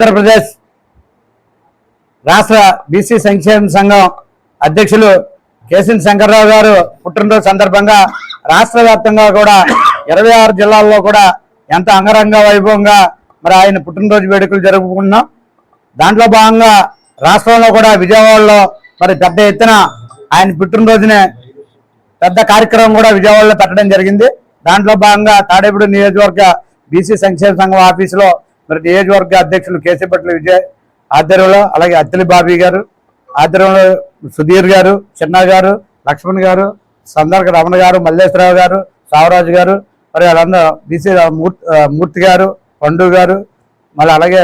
ఆంధ్రప్రదేశ్ రాష్ట్ర బీసీ సంక్షేమ సంఘం అధ్యక్షులు కేసిన్ శంకర్రావు గారు పుట్టినరోజు సందర్భంగా రాష్ట్ర వ్యాప్తంగా కూడా ఇరవై ఆరు జిల్లాల్లో కూడా ఎంత అంగరంగ వైభవంగా మరి ఆయన పుట్టినరోజు వేడుకలు జరుపుకుంటున్నాం. దాంట్లో భాగంగా రాష్ట్రంలో కూడా విజయవాడలో మరి పెద్ద ఎత్తున ఆయన పుట్టినరోజునే పెద్ద కార్యక్రమం కూడా విజయవాడలో పెట్టడం జరిగింది. దాంట్లో భాగంగా తాడేపూడి నియోజకవర్గ బీసీ సంక్షేమ సంఘం ఆఫీసులో మరి నియోజకవర్గ అధ్యక్షులు కేసీపట్ల విజయ్ ఆధ్వర్యంలో అలాగే అత్తిలి బాబీ గారు ఆధ్వర్యంలో సుధీర్ గారు చిన్న గారు లక్ష్మణ్ గారు సందర్క రమణ గారు మల్లేశ్వరరావు గారు సావరాజు గారు మరి వాళ్ళందరూ బీసీ మూర్తి మూర్తి గారు పండు గారు మళ్ళీ అలాగే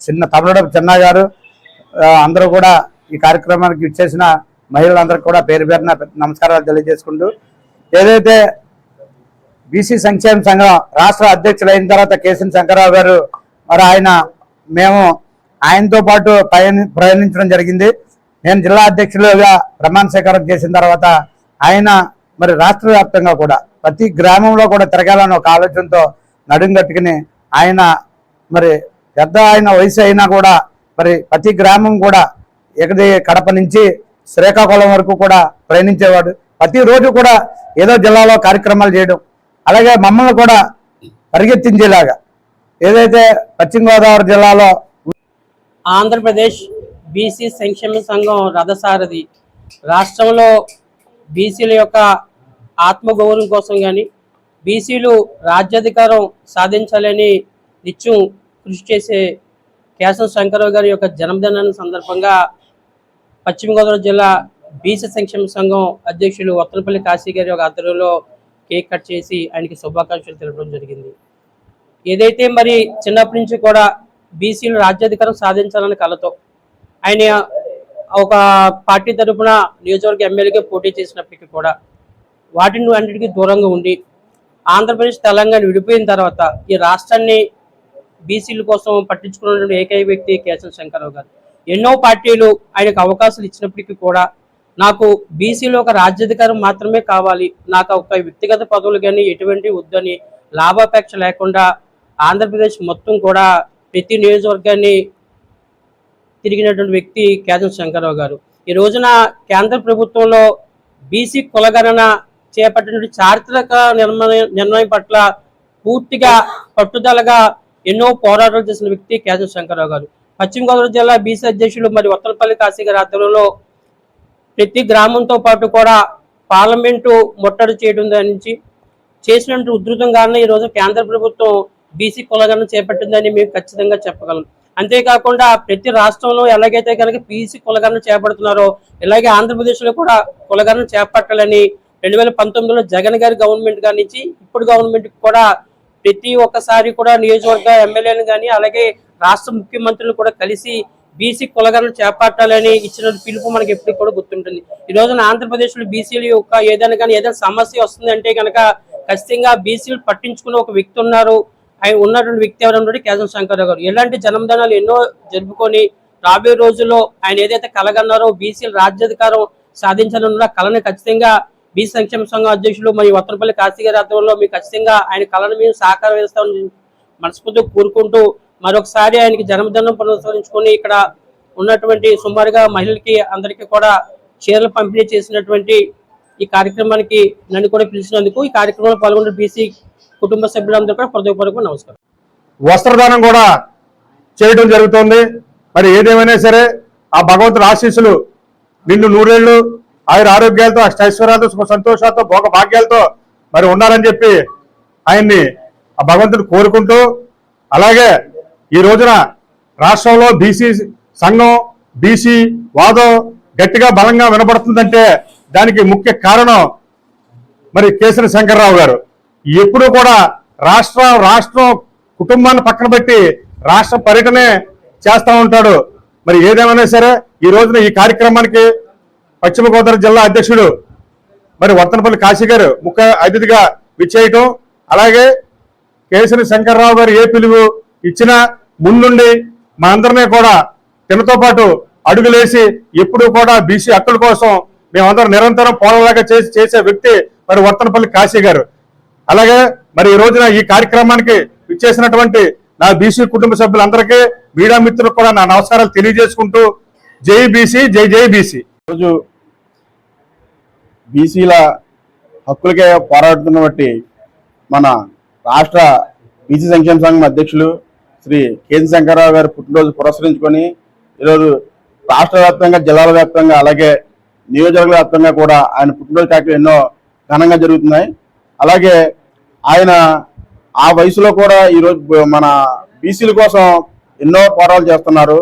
చిన్న తమిళ చిన్న గారు అందరూ కూడా ఈ కార్యక్రమానికి ఇచ్చేసిన మహిళలందరికీ కూడా పేరు పేరున నమస్కారాలు తెలియజేసుకుంటూ ఏదైతే బీసీ సంక్షేమ సంఘం రాష్ట్ర అధ్యక్షులు అయిన తర్వాత కేసీ శంకరరావు గారు మరి ఆయన మేము ఆయనతో పాటు పయని ప్రయాణించడం జరిగింది. నేను జిల్లా అధ్యక్షులుగా ప్రమాణ స్వీకారం చేసిన తర్వాత ఆయన మరి రాష్ట్ర వ్యాప్తంగా కూడా ప్రతి గ్రామంలో కూడా తిరగాలని ఒక ఆలోచనతో నడుం కట్టుకుని ఆయన మరి పెద్ద ఆయన వయసు అయినా కూడా మరి ప్రతి గ్రామం కూడా ఎక్కడి కడప నుంచి శ్రీకాకుళం వరకు కూడా ప్రయాణించేవాడు. ప్రతిరోజు కూడా ఏదో జిల్లాలో కార్యక్రమాలు చేయడం. అలాగే మమ్మల్ని కూడా పరిగెత్తించేలాగా ఏదైతే పశ్చిమ గోదావరి జిల్లాలో ఆంధ్రప్రదేశ్ బీసీ సంక్షేమ సంఘం రథసారథి రాష్ట్రంలో బీసీల యొక్క ఆత్మగౌరవం కోసం కానీ బీసీలు రాజ్యాధికారం సాధించాలని నిత్యం కృషి చేసే కేశవ శంకరరావు గారి యొక్క జన్మదినాన్ని సందర్భంగా పశ్చిమ గోదావరి జిల్లా బీసీ సంక్షేమ సంఘం అధ్యక్షులు వత్తలపల్లి కాశీ గారి యొక్క ఆధ్వర్యంలో కేక్ కట్ చేసి ఆయనకి శుభాకాంక్షలు తెలపడం జరిగింది. ఏదైతే మరి చిన్నప్పటి నుంచి కూడా బీసీలు రాజ్యాధికారం సాధించాలని కలతో ఆయన ఒక పార్టీ తరపున నియోజకవర్గ ఎమ్మెల్యేగా పోటీ చేసినప్పటికీ కూడా వాటిని అన్నిటికీ దూరంగా ఉండి ఆంధ్రప్రదేశ్ తెలంగాణ విడిపోయిన తర్వాత ఈ రాష్ట్రాన్ని బీసీల కోసం పట్టించుకున్నటువంటి ఏకైక వ్యక్తి కేశవ శంకరరావు గారు. ఎన్నో పార్టీలు ఆయనకు అవకాశాలు ఇచ్చినప్పటికీ కూడా నాకు బీసీలో ఒక రాజ్యాధికారం మాత్రమే కావాలి. నాకు ఒక వ్యక్తిగత పదవులు కానీ ఎటువంటి వద్దని లాభాపేక్ష లేకుండా ఆంధ్రప్రదేశ్ మొత్తం కూడా ప్రతి నియోజకవర్గాన్ని తిరిగినటువంటి వ్యక్తి కేశవ శంకరరావు గారు. ఈ రోజున కేంద్ర ప్రభుత్వంలో బీసీ కులగణన చేపట్టిన చారిత్రక నిర్ణయం నిర్ణయం పట్ల పూర్తిగా పట్టుదలగా ఎన్నో పోరాటాలు చేసిన వ్యక్తి కేశవ శంకరరావు గారు. పశ్చిమ గోదావరి జిల్లా బీసీ అధ్యక్షులు మరి ఉత్తరపల్లి కాశీ గారి ఆధ్వర్యంలో ప్రతి గ్రామంతో పాటు కూడా పార్లమెంటు ముట్టడి చేయడం దాని నుంచి చేసినట్టు ఉధృతంగానే ఈ రోజు కేంద్ర ప్రభుత్వం బీసీ కులగణన చేపట్టిందని మేము ఖచ్చితంగా చెప్పగలం. అంతేకాకుండా ప్రతి రాష్ట్రంలో ఎలాగైతే కనుక బీసీ కులగణన చేపడుతున్నారో ఇలాగే ఆంధ్రప్రదేశ్లో కూడా కులగణన చేపట్టాలని రెండు వేల పంతొమ్మిదిలో జగన్ గారి గవర్నమెంట్ గారి నుంచి ఇప్పుడు గవర్నమెంట్ కూడా ప్రతి ఒక్కసారి కూడా నియోజకవర్గ ఎమ్మెల్యేలు కానీ అలాగే రాష్ట్ర ముఖ్యమంత్రులు కూడా కలిసి బీసీ కులగణన చేపట్టాలని ఇచ్చిన పిలుపు మనకి ఎప్పుడు కూడా గుర్తుంటుంది. ఈ రోజున ఆంధ్రప్రదేశ్లో బీసీల యొక్క ఏదైనా కానీ ఏదైనా సమస్య వస్తుందంటే కనుక ఖచ్చితంగా బీసీలు పట్టించుకునే ఒక వ్యక్తి ఉన్నారు. ఆయన ఉన్నటువంటి వ్యక్తి ఎవరంటే కేశవ శంకర్రావు గారు. ఇలాంటి జన్మదినాలు ఎన్నో జరుపుకొని రాబోయే రోజుల్లో ఆయన ఏదైతే కలగన్నారో బీసీలు రాజ్యాధికారం సాధించాలన్న కళను ఖచ్చితంగా బీసీ సంక్షేమ సంఘం అధ్యక్షులు మరి వత్తనపల్లి కాశీ గారి ఆధ్వర్యంలో మీకు ఖచ్చితంగా ఆయన కళను మేము సహకారం వేస్తామని మనస్ఫూర్తిగా కోరుకుంటూ మరొకసారి ఆయనకి జన్మదినం పునరుద్ధరించుకొని ఇక్కడ ఉన్నటువంటి సుమారుగా మహిళలకి అందరికీ కూడా చీరలు పంపిణీ చేసినటువంటి ఈ కార్యక్రమానికి నన్ను కూడా పిలిచినందుకు ఈ కార్యక్రమంలో పాల్గొన్న బీసీ కుటుంబ సభ్యులందరూ కూడా హృదయపూర్వక నమస్కారం. వస్త్రదానం కూడా చేయడం జరుగుతుంది. మరి ఏదేమైనా సరే ఆ భగవంతుడు ఆశీస్సులు నిన్ను నూరేళ్ళు ఆయన ఆరోగ్యాలతో అష్టైశ్వర్యాలతో సుఖ సంతోషాలతో భోగ భాగ్యాలతో మరి ఉన్నారని చెప్పి ఆయన్ని ఆ భగవంతుడు కోరుకుంటూ అలాగే ఈ రోజున రాష్ట్రంలో బీసీ సంఘం బీసీ వాదం గట్టిగా బలంగా వినపడుతుందంటే దానికి ముఖ్య కారణం మరి కేసరి శంకర్రావు గారు. ఎప్పుడు కూడా రాష్ట్ర రాష్ట్రం కుటుంబాన్ని పక్కన పెట్టి రాష్ట్ర పర్యటనే చేస్తూ ఉంటాడు. మరి ఏదేమైనా సరే ఈ రోజున ఈ కార్యక్రమానికి పశ్చిమ గోదావరి జిల్లా అధ్యక్షుడు మరి వర్తనపల్లి కాశీ గారు ముఖ్య అతిథిగా విచ్చేయటం. అలాగే కేసరి శంకర్రావు గారు ఏ పిలువు ఇచ్చినా ముందుండి మనందరినీ కూడా తినతో పాటు అడుగులేసి ఎప్పుడు కూడా బీసీ హక్కుల కోసం మేమందరం నిరంతరం పోరాలాగా చేసి చేసే వ్యక్తి మరి వర్తనపల్లి కాశీ గారు. అలాగే మరి ఈ రోజున ఈ కార్యక్రమానికి ఇచ్చేసినటువంటి నా బీసీ కుటుంబ సభ్యులందరికీ మీడియా మిత్రులకు కూడా నా నమస్కారాలు తెలియజేసుకుంటూ జై బీసీ జై జై బీసీ. ఈరోజు బీసీల హక్కులకే పోరాడుతున్న బట్టి మన రాష్ట్ర బీసీ సంక్షేమ సంఘం అధ్యక్షులు శ్రీ కేంద్ర శంకరరావు గారు పుట్టినరోజు పురస్కరించుకొని ఈరోజు రాష్ట్ర వ్యాప్తంగా జిల్లాల వ్యాప్తంగా అలాగే నియోజకవర్గ వ్యాప్తంగా కూడా ఆయన పుట్టినరోజు కార్యక్రమం ఎన్నో ఘనంగా జరుగుతున్నాయి. అలాగే ఆయన ఆ వయసులో కూడా ఈరోజు మన బీసీల కోసం ఎన్నో పోరాటాలు చేస్తున్నారు.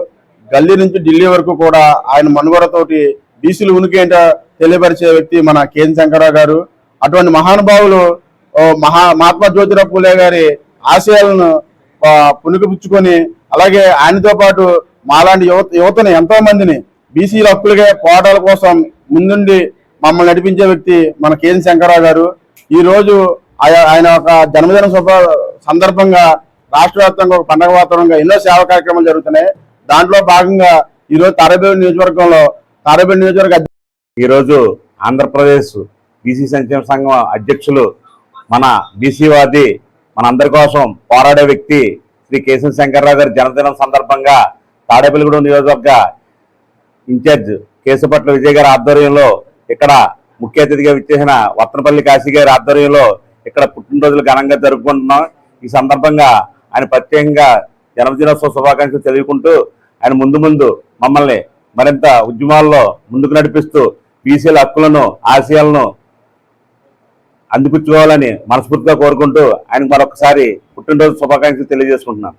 గల్లీ నుంచి ఢిల్లీ వరకు కూడా ఆయన మనుగడతోటి బీసీలు ఉనికి ఏంటో తెలియపరిచే వ్యక్తి మన కేన్ శంకరరావు గారు. అటువంటి మహానుభావులు మహా మహాత్మా జ్యోతిరావు పూలే గారి ఆశయాలను ఆ, అలాగే ఆయనతో పాటు మాలాంటి యువత యువతని ఎంతో మందిని బీసీల హక్కులుగా పోరాటాల కోసం ముందుండి మమ్మల్ని నడిపించే వ్యక్తి మన కేన్ శంకరరావు గారు. ఈరోజు ఆయన ఒక జన్మదిన శుభ సందర్భంగా రాష్ట్ర వ్యాప్తంగా ఒక పండగ వాతావరణంగా ఎన్నో సేవా కార్యక్రమాలు జరుగుతున్నాయి. దాంట్లో భాగంగా ఈ రోజు నియోజకవర్గంలో తారాబేడు నియోజకవర్గ ఈరోజు ఆంధ్రప్రదేశ్ బీసీ సంక్షేమ సంఘం అధ్యక్షులు మన బీసీవాది మన అందరి కోసం పోరాడే వ్యక్తి శ్రీ కేశవ శంకర్రావు గారి జన్మదినం సందర్భంగా తాడేపల్లిగూడెం నియోజకవర్గ ఇన్ఛార్జ్ కేశపట్ల విజయ్ గారి ఆధ్వర్యంలో ఇక్కడ ముఖ్య అతిథిగా విచ్చేసిన వత్తనపల్లి కాశీ గారి ఆధ్వర్యంలో ఇక్కడ పుట్టినరోజులు ఘనంగా జరుపుకుంటున్నాం. ఈ సందర్భంగా ఆయన ప్రత్యేకంగా జన్మదినోత్సవ శుభాకాంక్షలు చదువుకుంటూ ఆయన ముందు ముందు మమ్మల్ని మరింత ఉద్యమాల్లో ముందుకు నడిపిస్తూ బీసీల హక్కులను ఆశయాలను అందిపుచ్చుకోవాలని మనస్ఫూర్తిగా కోరుకుంటూ ఆయనకు మరొకసారి పుట్టినరోజు శుభాకాంక్షలు తెలియజేసుకుంటున్నాను